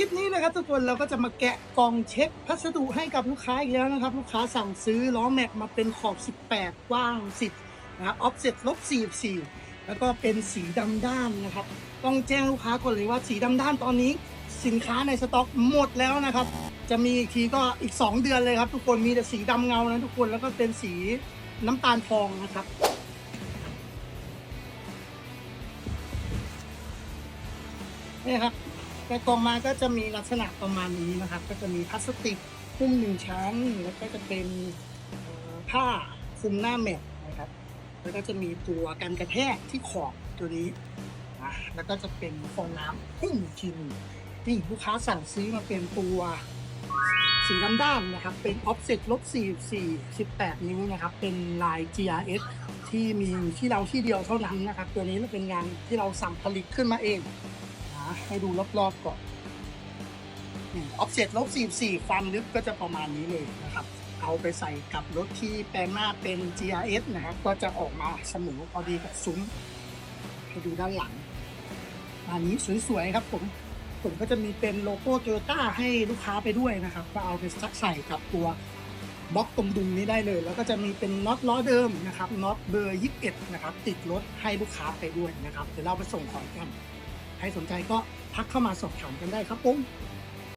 คลิปนี้นะครับทุกคนเราก็จะมาแกะกล่องเช็คพัสดุให้กับลูกค้าอีกแล้วนะครับ ลูกค้าสั่งซื้อล้อแม็กมาเป็นขอบ 18 กว้าง 10นะออฟเซ็ตลบ44 แล้วก็เป็นสีดำด้านนะครับ ต้องแจ้งลูกค้าก่อนเลยว่าสีดำด้านตอนนี้ สินค้าในสต็อกหมดแล้วนะครับ จะมีอีกทีก็อีก 2 เดือนเลยครับทุกคนมีแต่สีดำเงานะทุกคนแล้วก็เป็นสีน้ำตาลทองนะครับนี่ครับ แกะกล่องมาก็จะมีลักษณะประมาณนี้นะครับ ก็จะมีพลาสติกหุ้มหนึ่งชั้น แล้วก็จะเป็นผ้าคลุมหน้าแม็กนะครับ แล้วก็จะมีตัวกันกระแทกที่ขอบตัวนี้นะแล้วก็จะเป็นฟองน้ำหุ้มกทีนึงนี่ลูกค้าสั่งซื้อมาเป็นตัวสีดำด้านนะครับ เป็น offset ลบ44 18 นิ้วนะครับ เป็นลาย GRS ที่มีที่เราที่เดียวเท่านั้นนะครับ ตัวนี้เป็นงานที่เราสั่งผลิตขึ้นมาเอง ให้ดูรอบๆก่อนออฟเซ็ตลบ44 ความลึกก็จะประมาณนี้เลยนะครับ เอาไปใส่กับรถที่แปลงหน้าเป็น GRS นะครับ ก็จะออกมาเสมอพอดีกับซุ้มให้ดูด้านหลังอันนี้สวยๆครับผมผมก็จะมีเป็นโลโก้โตโยต้าให้ลูกค้าไปด้วยนะครับ ก็เอาไปซักใส่กับตัวบล็อกตรงดุมนี้ได้เลย แล้วก็จะมีเป็นน็อตล้อเดิมนะครับน็อตเบอร์ 21 นะครับ ติดรถให้ลูกค้าไปด้วยนะครับ เดี๋ยวเราไปส่งของกัน ใครสนใจก็ทักเข้ามาสอบถามกันได้ครับผม